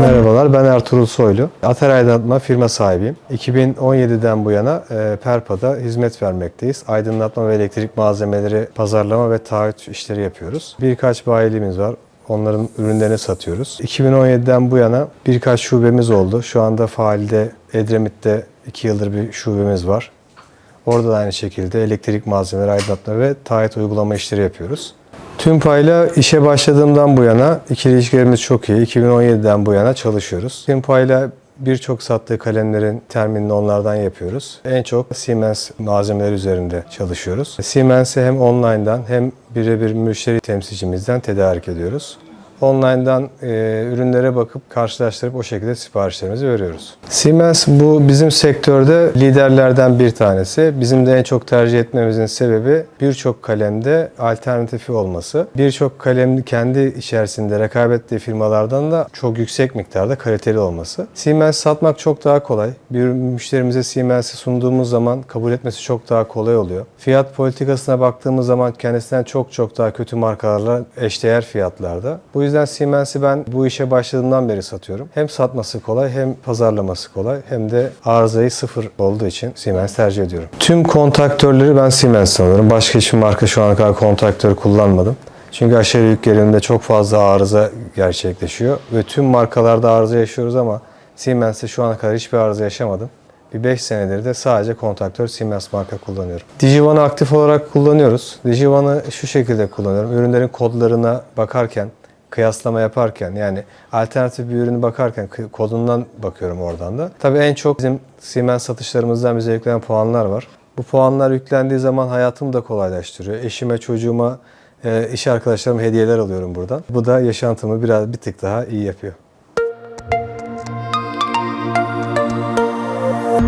Merhabalar, ben Ertuğrul Soylu. Ater Aydınlatma firma sahibiyim. 2017'den bu yana e, Perpa'da hizmet vermekteyiz. Aydınlatma ve elektrik malzemeleri pazarlama ve taahhüt işleri yapıyoruz. Birkaç bayiliğimiz var. Onların ürünlerini satıyoruz. 2017'den bu yana birkaç şubemiz oldu. Şu anda faalde Edremit'te 2 yıldır bir şubemiz var. Orada da aynı şekilde elektrik malzemeleri, aydınlatma ve taahhüt uygulama işleri yapıyoruz. Tüm payla işe başladığımdan bu yana ikili ilişkilerimiz çok iyi. 2017'den bu yana çalışıyoruz. Tüm payla birçok sattığı kalemlerin terminini onlardan yapıyoruz. En çok Siemens malzemeleri üzerinde çalışıyoruz. Siemens'i hem online'dan hem birebir müşteri temsilcimizden tedarik ediyoruz. Online'dan e, ürünlere bakıp karşılaştırıp o şekilde siparişlerimizi veriyoruz. Siemens bu bizim sektörde liderlerden bir tanesi. Bizim de en çok tercih etmemizin sebebi birçok kalemde alternatifi olması. Birçok kalem kendi içerisinde rekabet ettiği firmalardan da çok yüksek miktarda kaliteli olması. Siemens satmak çok daha kolay. Bir müşterimize Siemens'i sunduğumuz zaman kabul etmesi çok daha kolay oluyor. Fiyat politikasına baktığımız zaman kendisinden çok çok daha kötü markalarla eşdeğer fiyatlarda. Bu yüzden Siemens'i ben bu işe başladığımdan beri satıyorum. Hem satması kolay hem pazarlaması kolay hem de arızayı sıfır olduğu için Siemens tercih ediyorum. Tüm kontaktörleri ben Siemens sanıyorum. Başka hiçbir marka şu ana kadar kontaktör kullanmadım. Çünkü aşırı yük gerilimde çok fazla arıza gerçekleşiyor ve tüm markalarda arıza yaşıyoruz ama Siemens'te şu ana kadar hiçbir arıza yaşamadım. Bir 5 senedir de sadece kontaktör Siemens marka kullanıyorum. Digivan'ı aktif olarak kullanıyoruz. Digivan'ı şu şekilde kullanıyorum. Ürünlerin kodlarına bakarken, kıyaslama yaparken yani alternatif bir ürünü bakarken kodundan bakıyorum oradan da. Tabii en çok bizim Siemens satışlarımızdan bize yüklenen puanlar var. Bu puanlar yüklendiği zaman hayatımı da kolaylaştırıyor. Eşime, çocuğuma, e, iş arkadaşlarıma hediyeler alıyorum buradan. Bu da yaşantımı biraz bir tık daha iyi yapıyor.